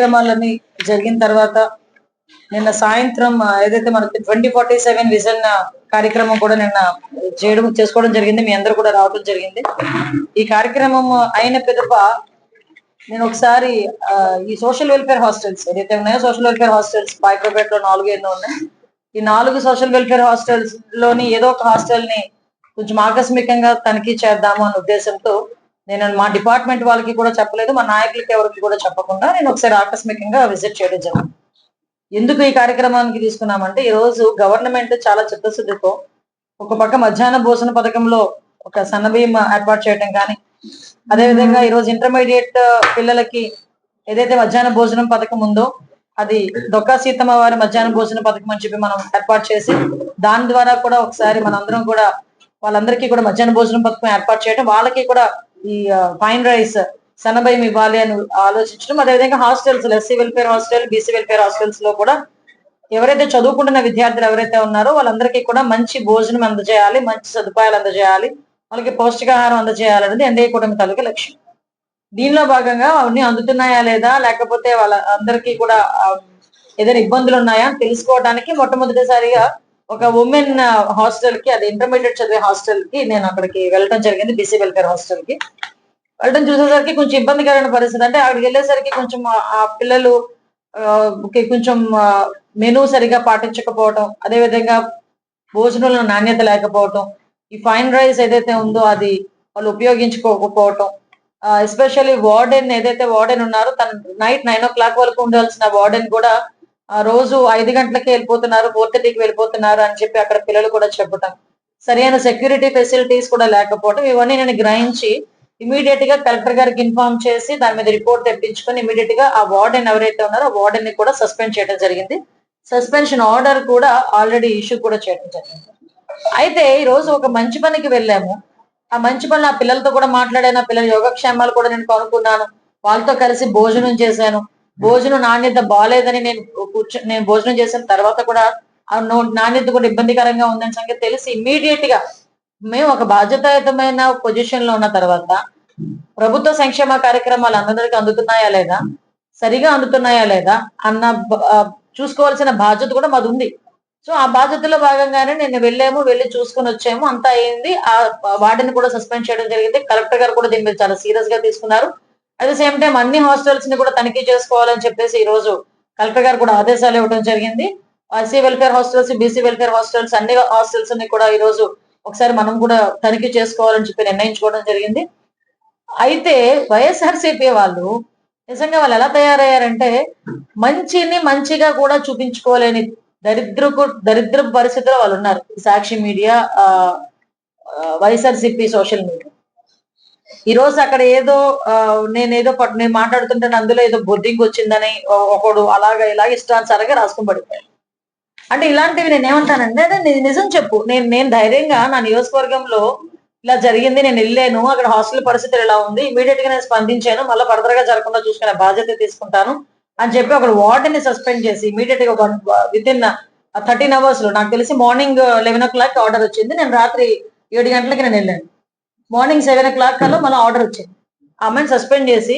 కార్యక్రమాలన్నీ జరిగిన తర్వాత నిన్న సాయంత్రం ఏదైతే మనకి ట్వంటీ ఫార్టీ సెవెన్ విజన్ కార్యక్రమం కూడా నిన్న చేయడం చేసుకోవడం జరిగింది. మీ అందరు కూడా రావడం జరిగింది. ఈ కార్యక్రమం అయిన పిదప నేను ఒకసారి ఈ సోషల్ వెల్ఫేర్ హాస్టల్స్ ఏదైతే ఉన్నాయో సోషల్ వెల్ఫేర్ హాస్టల్స్ పాయకపేటలో నాలుగు ఎన్నో ఉన్నాయి. ఈ నాలుగు సోషల్ వెల్ఫేర్ హాస్టల్స్లోని ఏదో ఒక హాస్టల్ని కొంచెం ఆకస్మికంగా తనిఖీ చేద్దాము అన్న ఉద్దేశంతో నేను మా డిపార్ట్మెంట్ వాళ్ళకి కూడా చెప్పలేదు మా నాయకులకి ఎవరికి కూడా చెప్పకుండా నేను ఒకసారి ఆకస్మికంగా విజిట్ చేయడం జరిగింది. ఎందుకు ఈ కార్యక్రమానికి తీసుకున్నామంటే ఈ రోజు గవర్నమెంట్ చాలా చిత్తశుద్ధితో ఒక పక్క మధ్యాహ్న భోజన పథకంలో ఒక సన్నబీయం ఏర్పాటు చేయడం కానీ అదేవిధంగా ఈ రోజు ఇంటర్మీడియట్ పిల్లలకి ఏదైతే మధ్యాహ్న భోజనం పథకం ఉందో అది దొక్కా సీతమ్మ వారి మధ్యాహ్న భోజన పథకం అని చెప్పి మనం ఏర్పాటు చేసి దాని ద్వారా కూడా ఒకసారి మనందరం కూడా వాళ్ళందరికీ కూడా మధ్యాహ్న భోజనం పథకం ఏర్పాటు చేయడం వాళ్ళకి కూడా ఈ ఫైన్ రైస్ సన్నభయం ఇవ్వాలి అని ఆలోచించడం. అదేవిధంగా hostels SC welfare hostel BC welfare హాస్టల్స్లో కూడా ఎవరైతే చదువుకుంటున్న విద్యార్థులు ఎవరైతే ఉన్నారో వాళ్ళందరికీ కూడా మంచి భోజనం అందజేయాలి మంచి సదుపాయాలు అందజేయాలి వాళ్ళకి పౌష్టికాహారం అందజేయాలనేది ఎన్డీఏ కూటమి తాలూకా లక్ష్యం. దీనిలో భాగంగా అవన్నీ అందుతున్నాయా లేదా లేకపోతే వాళ్ళ అందరికీ కూడా ఏదైనా ఇబ్బందులు ఉన్నాయా తెలుసుకోవడానికి మొట్టమొదటిసారిగా ఒక ఉమెన్ హాస్టల్ uh, కి అది ఇంటర్మీడియట్ చదివే హాస్టల్కి నేను అక్కడికి వెళ్ళడం జరిగింది బీసీ వెల్ఫేర్ హాస్టల్కి. వెళ్ళడం చూసేసరికి కొంచెం ఇబ్బందికరమైన పరిస్థితి. అంటే అక్కడికి వెళ్ళేసరికి కొంచెం ఆ- పిల్లలు కి కొంచెం మెనూ సరిగా పాటించకపోవటం అదే విధంగా భోజనంలో నాణ్యత లేకపోవటం ఈ ఫైన్ రైస్ ఏదైతే ఉందో అది వాళ్ళు ఉపయోగించుకోకపోవటం ఎస్పెషల్లీ వార్డెన్ ఏదైతే వార్డెన్ ఉన్నారో తన నైట్ నైన్ ఓ క్లాక్ వరకు ఉండాల్సిన వార్డెన్ కూడా రోజు ఐదు గంటలకి వెళ్ళిపోతున్నారు ఫోర్ థర్టీకి వెళ్ళిపోతున్నారు అని చెప్పి అక్కడ పిల్లలు కూడా చెప్పటం. సరైన సెక్యూరిటీ ఫెసిలిటీస్ కూడా లేకపోవడం ఇవన్నీ నేను గ్రహించి ఇమీడియట్గా కలెక్టర్ గారికి ఇన్ఫార్మ్ చేసి దాని మీద రిపోర్ట్ తెప్పించుకొని ఇమీడియట్గా ఆ వార్డెన్ ఎవరైతే ఉన్నారో ఆ వార్డెన్ని కూడా సస్పెండ్ చేయడం జరిగింది. సస్పెన్షన్ ఆర్డర్ కూడా ఆల్రెడీ ఇష్యూ కూడా చేయడం జరిగింది. అయితే ఈ రోజు ఒక మంచి పనికి వెళ్ళాము. ఆ మంచి పని ఆ పిల్లలతో కూడా మాట్లాడాను. ఆ పిల్లల యోగక్షేమాలు కూడా నేను కొనుక్కున్నాను. వాళ్ళతో కలిసి భోజనం చేశాను. భోజనం నాణ్యత బాగాలేదని నేను కూర్చో నేను భోజనం చేసిన తర్వాత కూడా నాణ్యత కూడా ఇబ్బందికరంగా ఉందని సంగతి తెలిసి ఇమ్మీడియట్గా మేము ఒక బాధ్యతాయుతమైన పొజిషన్లో ఉన్న తర్వాత ప్రభుత్వ సంక్షేమ కార్యక్రమాలు అందరికీ అందుతున్నాయా లేదా? సరిగా అందుతున్నాయా లేదా? అన్న చూసుకోవాల్సిన బాధ్యత కూడా మాది ఉంది. సో ఆ బాధ్యతలో భాగంగానే నేను వెళ్ళాము వెళ్ళి చూసుకొని వచ్చాము. అంతా అయింది. ఆ వార్డుని కూడా సస్పెండ్ చేయడం జరిగింది. కలెక్టర్ గారు కూడా దీని మీద చాలా సీరియస్గా తీసుకున్నారు. అట్ ద సేమ్ టైం అన్ని హాస్టల్స్ని కూడా తనిఖీ చేసుకోవాలని చెప్పేసి ఈ రోజు కలెక్టర్ గారు కూడా ఆదేశాలు ఇవ్వడం జరిగింది. SC welfare hostels BC welfare hostels అన్ని హాస్టల్స్ని కూడా ఈ రోజు ఒకసారి మనం కూడా తనిఖీ చేసుకోవాలని చెప్పి నిర్ణయించుకోవడం జరిగింది. అయితే వైఎస్ఆర్సీపీ వాళ్ళు నిజంగా వాళ్ళు ఎలా తయారయ్యారంటే మంచిని మంచిగా కూడా చూపించుకోలేని దరిద్రకు దరిద్ర పరిస్థితిలో వాళ్ళు ఉన్నారు. Sakshi media YSRCP social media. ఈ రోజు అక్కడ ఏదో నేను నేనేదో నేను మాట్లాడుతుంటే అందులో ఏదో బొద్దింగ్ వచ్చిందని ఒకడు అలాగా ఇలాగ ఇష్టానుసారంగా రాసుకొని పడిపోయాడు. అంటే ఇలాంటివి నేను ఏమంటానంటే అదే నిజం చెప్పు. నేను నేను ధైర్యంగా నా నియోజకవర్గంలో ఇలా జరిగింది నేను వెళ్ళాను అక్కడ హాస్టల్ పరిస్థితులు ఇలా ఉంది ఇమీడియట్గా నేను స్పందించాను మళ్ళీ ఫర్దర్గా జరగకుండా చూసుకునే బాధ్యత తీసుకుంటాను అని చెప్పి ఒక వార్డుని సస్పెండ్ చేసి ఇమీడియట్గా విత్ ఇన్ థర్టీన్ అవర్స్లో నాకు తెలిసి morning eleven o'clock order వచ్చింది. నేను రాత్రి ఏడు గంటలకి నేను వెళ్ళాను. మార్నింగ్ సెవెన్ ఓ క్లాక్ కల్లా మళ్ళీ ఆర్డర్ వచ్చింది. ఆ అమ్మాయిని సస్పెండ్ చేసి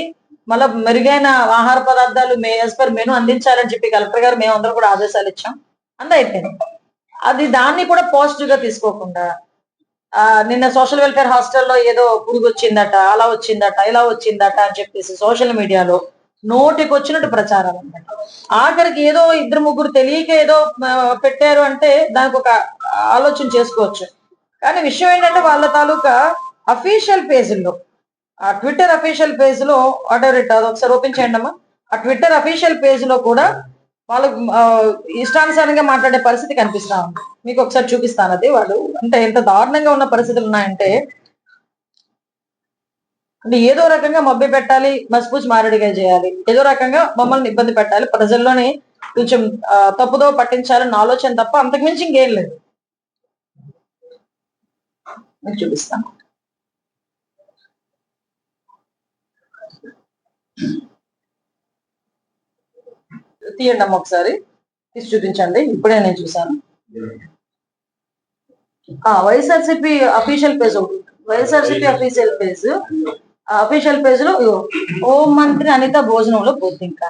మళ్ళీ మెరుగైన ఆహార పదార్థాలు మే యాజ్ పర్ మెను అందించాలని చెప్పి కలెక్టర్ గారు మేము అందరం కూడా ఆదేశాలు ఇచ్చాం. అంత అయిపోయింది. అది దాన్ని కూడా పాజిటివ్గా తీసుకోకుండా ఆ నిన్న సోషల్ వెల్ఫేర్ హాస్టల్లో ఏదో పురుగు వచ్చిందట అలా వచ్చిందట ఇలా వచ్చిందట అని చెప్పేసి సోషల్ మీడియాలో నోటికి వచ్చినట్టు ప్రచారం అన్నమాట. ఆఖరికి ఏదో ఇద్దరు ముగ్గురు తెలియక ఏదో పెట్టారు అంటే దానికి ఒక ఆలోచన చేసుకోవచ్చు. కానీ విషయం ఏంటంటే వాళ్ళ తాలూకా అఫీషియల్ పేజీల్లో ఆ ట్విట్టర్ అఫీషియల్ పేజ్లో ఆర్డర్ ఇట్ అది ఒకసారి ఓపెన్ చేయండి అమ్మా. ఆ ట్విట్టర్ అఫీషియల్ పేజ్లో కూడా వాళ్ళకు ఇష్టానుసారంగా మాట్లాడే పరిస్థితి కనిపిస్తా ఉంది. మీకు ఒకసారి చూపిస్తాను అది. వాళ్ళు అంటే ఎంత దారుణంగా ఉన్న పరిస్థితులు ఉన్నాయంటే అంటే ఏదో రకంగా మబ్బి పెట్టాలి మసిపూసి మారడిగా చేయాలి. ఏదో రకంగా మమ్మల్ని ఇబ్బంది పెట్టాలి. ప్రజల్లోనే కొంచెం తప్పుదో పట్టించాలని ఆలోచన తప్ప అంతకుమించి ఇంకేం లేదు. మీకు చూపిస్తాను. తీయండి అమ్మ ఒకసారి. తీసి చూపించండి. ఇప్పుడే నేను చూసాను వైఎస్ఆర్సిపి అఫీషియల్ పేజ్ ఒకటి వైఎస్ఆర్సిపి అఫీషియల్ పేజ్ అఫీషియల్ పేజ్లో ఇగో, హోం మంత్రి అనిత భోజనంలో బొద్దింక.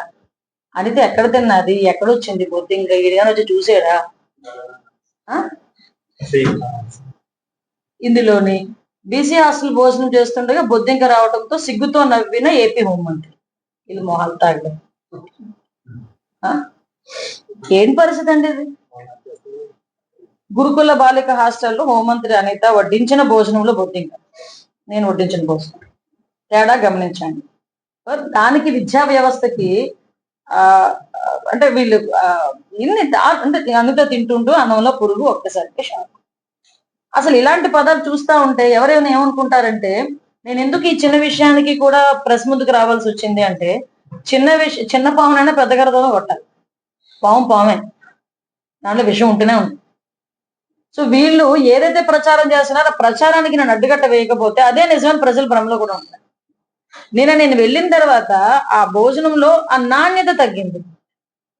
అనిత ఎక్కడ తిన్నది? ఎక్కడ వచ్చింది పొద్దు ఇడిగానే వచ్చి చూసాడా? ఆ? ఇందులోని బీసీ హాస్టల్ భోజనం చేస్తుండగా బొద్దింక రావడంతో సిగ్గుతో నవ్విన ఏపీ హోంమంత్రి ఇది మొహాలు తాగడం. ఏం పరిస్థితి అండి ఇది? గురుకుల బాలిక హాస్టల్లో హోంమంత్రి అనిత వడ్డించిన భోజనంలో బొద్దింక. నేను వడ్డించిన భోజనం. తేడా గమనించండి. దానికి విద్యా వ్యవస్థకి ఆ అంటే వీళ్ళు ఇన్ని అంటే అనిత తింటుంటూ అన్నంలో పురుగు ఒక్కసారికి షాక్. అసలు ఇలాంటి పదాలు చూస్తా ఉంటే ఎవరైనా ఏమనుకుంటారంటే నేను ఎందుకు ఈ చిన్న విషయానికి కూడా ప్రెస్ ముందుకు రావాల్సి వచ్చింది అంటే చిన్న విషయం చిన్న పామునైనా పెద్ద గరదలో కొట్టాలి. పాము పామే. దాంట్లో విషయం ఉంటూనే ఉంది. సో వీళ్ళు ఏదైతే ప్రచారం చేస్తున్నారో ఆ ప్రచారానికి నేను అడ్డుకట్ట వేయకపోతే అదే నిజమైన ప్రజలు భ్రమలో కూడా ఉంటారు. నేను నేను వెళ్ళిన తర్వాత ఆ భోజనంలో ఆ నాణ్యత తగ్గింది.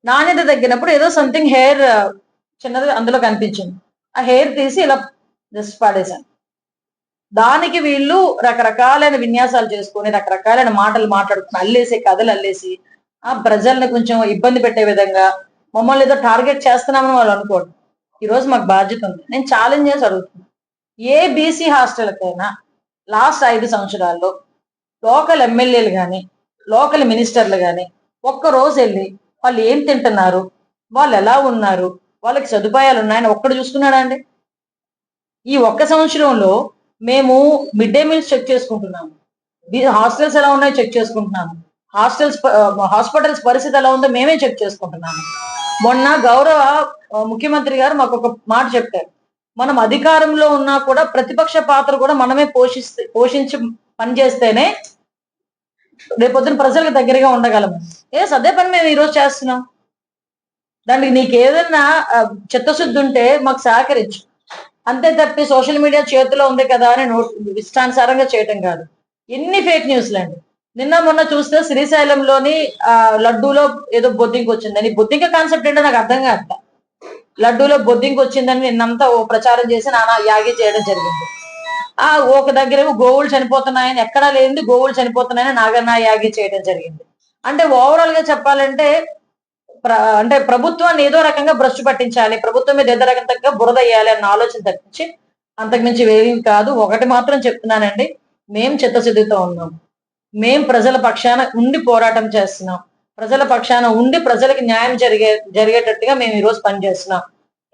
నాణ్యత తగ్గినప్పుడు ఏదో సంథింగ్ హెయిర్ చిన్నది అందులో కనిపించింది. ఆ హెయిర్ తీసి ఇలా జస్ట్ పాడేశాను. దానికి వీళ్ళు రకరకాలైన విన్యాసాలు చేసుకొని రకరకాలైన మాటలు మాట్లాడుకుని అల్లేసి కథలు అల్లేసి ఆ ప్రజల్ని కొంచెం ఇబ్బంది పెట్టే విధంగా మమ్మల్ని ఏదో టార్గెట్ చేస్తున్నామని వాళ్ళు అనుకోండి ఈ రోజు మాకు బాధ్యత ఉంది. నేను ఛాలెంజ్ చేసి అడుగుతున్నాను ఏ బీసీ హాస్టల్కైనా లాస్ట్ ఐదు సంవత్సరాల్లో లోకల్ ఎమ్మెల్యేలు కానీ లోకల్ మినిస్టర్లు కానీ ఒక్క రోజు వెళ్ళి వాళ్ళు ఏం తింటున్నారు? వాళ్ళు ఎలా ఉన్నారు? వాళ్ళకి సదుపాయాలు ఉన్నాయని ఒక్కడు చూసుకున్నాడా అండి? ఈ ఒక్క సంవత్సరంలో మేము మిడ్ డే మీల్స్ చెక్ చేసుకుంటున్నాము. హాస్టల్స్ ఎలా ఉన్నాయో చెక్ చేసుకుంటున్నాము. హాస్టల్స్ హాస్పిటల్స్ పరిస్థితి ఎలా ఉందో మేమే చెక్ చేసుకుంటున్నాము. మొన్న గౌరవ ముఖ్యమంత్రి గారు మాకు ఒక మాట చెప్పారు. మనం అధికారంలో ఉన్నా కూడా ప్రతిపక్ష పాత్ర కూడా మనమే పోషిస్తే పోషించి పనిచేస్తేనే రేపొద్దున ప్రజలకు దగ్గరగా ఉండగలము. ఏ అదే పని మేము ఈరోజు చేస్తున్నాం. దానికి నీకు ఏదైనా చిత్తశుద్ధి ఉంటే మాకు సహకరించు. అంతే తప్పి సోషల్ మీడియా చేతిలో ఉంది కదా అని నోట్ ఇష్టానుసారంగా చేయటం కాదు. ఎన్ని ఫేక్ న్యూస్లు అండి నిన్న మొన్న చూస్తే శ్రీశైలంలోని ఆ లడ్డూలో ఏదో బొద్దింక వచ్చిందని. బొద్దింక కాన్సెప్ట్ ఏంటో నాకు అర్థం కాదు లడ్డూలో బొద్దింక వచ్చిందని నిన్నంతా ఓ ప్రచారం చేసి నానా యాగి చేయడం జరిగింది. ఆ ఒక దగ్గర గోవులు చనిపోతున్నాయని ఎక్కడా లేనిది గోవులు చనిపోతున్నాయని నాగన్న యాగి చేయడం జరిగింది. అంటే ఓవరాల్గా చెప్పాలంటే అంటే ప్రభుత్వాన్ని ఏదో రకంగా బ్రష్ పట్టించాలి ప్రభుత్వం మీద ఏదో రకంగా బురద వేయాలి అన్న ఆలోచన తప్పించి అంతకుమించి వేరేం కాదు. ఒకటి మాత్రం చెప్తున్నానండి మేం చిత్తశుద్ధితో ఉన్నాం. మేం ప్రజల పక్షాన ఉండి పోరాటం చేస్తున్నాం. ప్రజల పక్షాన ఉండి ప్రజలకు న్యాయం జరిగే జరిగేటట్టుగా మేము ఈరోజు పనిచేస్తున్నాం.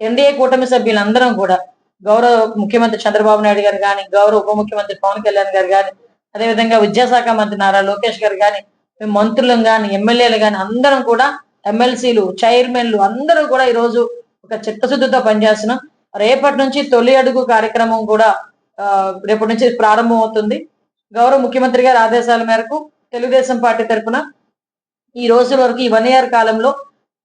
ఎన్డీఏ కూటమి సభ్యులందరం కూడా గౌరవ ముఖ్యమంత్రి చంద్రబాబు నాయుడు గారు కానీ గౌరవ ఉప ముఖ్యమంత్రి పవన్ కళ్యాణ్ గారు కానీ అదేవిధంగా విద్యాశాఖ మంత్రి నారా లోకేష్ గారు కానీ మేము మంత్రులం కానీ ఎమ్మెల్యేలు కానీ అందరం కూడా ఎమ్మెల్సీలు చైర్మన్లు అందరూ కూడా ఈరోజు ఒక చిత్తశుద్ధితో పనిచేస్తున్నాం రేపటి నుంచి తొలి అడుగు కార్యక్రమం కూడా రేపటి నుంచి ప్రారంభం అవుతుంది గౌరవ ముఖ్యమంత్రి గారి ఆదేశాల మేరకు తెలుగుదేశం పార్టీ తరఫున ఈ రోజు వరకు ఈ వన్ ఇయర్ కాలంలో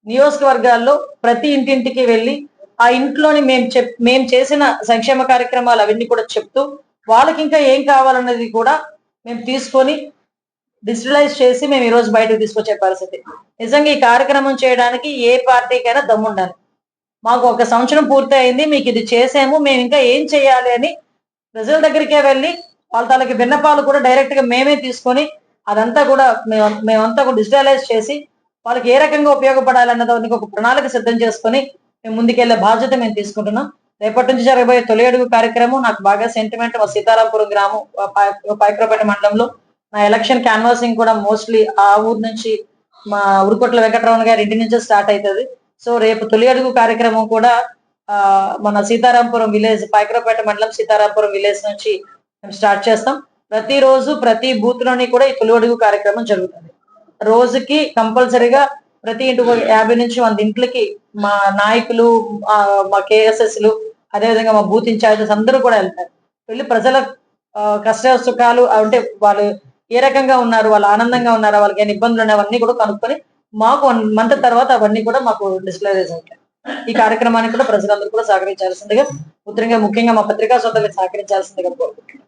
నియోజకవర్గాల్లో ప్రతి ఇంటింటికి వెళ్ళి ఆ ఇంట్లోని మేము చెప్ మేము చేసిన సంక్షేమ కార్యక్రమాలు అవన్నీ కూడా చెప్తూ వాళ్ళకి ఇంకా ఏం కావాలన్నది కూడా మేము తీసుకొని డిజిటలైజ్ చేసి మేము ఈరోజు బయటకు తీసుకొచ్చే పరిస్థితి. నిజంగా ఈ కార్యక్రమం చేయడానికి ఏ పార్టీకైనా దమ్ముండాలి. మాకు ఒక సంవత్సరం పూర్తి అయింది మీకు ఇది చేసాము మేము ఇంకా ఏం చేయాలి అని ప్రజల దగ్గరికే వెళ్ళి వాళ్ళ తాలకి విన్నపాలు కూడా డైరెక్ట్గా మేమే తీసుకొని అదంతా కూడా మేము- మేమంతా కూడా డిజిటలైజ్ చేసి వాళ్ళకి ఏ రకంగా ఉపయోగపడాలన్న దానికి ఒక ప్రణాళిక సిద్ధం చేసుకొని మేము ముందుకెళ్ళే బాధ్యత మేము తీసుకుంటున్నాం. రేపటి నుంచి జరగబోయే తొలి అడుగు కార్యక్రమం నాకు బాగా సెంటిమెంట్ మా సీతారాంపురం గ్రామం ఆ పై- మండలంలో నా ఎలక్షన్ క్యాన్వాసింగ్ కూడా మోస్ట్లీ ఆ ఊరు నుంచి మా ఉరుకొట్ల వెంకటరమణ గారి ఇంటి నుంచే స్టార్ట్ అవుతుంది సో రేపు తొలి అడుగు కార్యక్రమం కూడా మన సీతారాంపురం విలేజ్ పైక్రపేట మండలం సీతారాంపురం విలేజ్ నుంచి మేము స్టార్ట్ చేస్తాం. ప్రతిరోజు ప్రతి బూత్లోని కూడా ఈ తొలి అడుగు కార్యక్రమం జరుగుతుంది. రోజుకి కంపల్సరీగా ప్రతి ఇంటి యాభై నుంచి వంద ఇంట్లకి మా నాయకులు మా కేఎస్ఎస్లు అదేవిధంగా మా బూత్ ఇన్ఛార్జెస్ అందరూ కూడా వెళ్తారు. వెళ్ళి ప్రజల కష్ట సుఖాలు అంటే వాళ్ళు ఏ రకంగా ఉన్నారు వాళ్ళు ఆనందంగా ఉన్నారు వాళ్ళకి ఏమైనా ఇబ్బందులు ఉన్నాయి అవన్నీ కూడా కనుక్కొని మాకు వన్ మంత్ తర్వాత అవన్నీ కూడా మాకు డిస్ప్లేస్ అవుతాయి. ఈ కార్యక్రమానికి కూడా ప్రజలందరూ కూడా సహకరించాల్సిందిగా ముఖ్యంగా ముఖ్యంగా మా పత్రికా సోదరులకు సహకరించాల్సిందిగా కోరుకుంటున్నాం.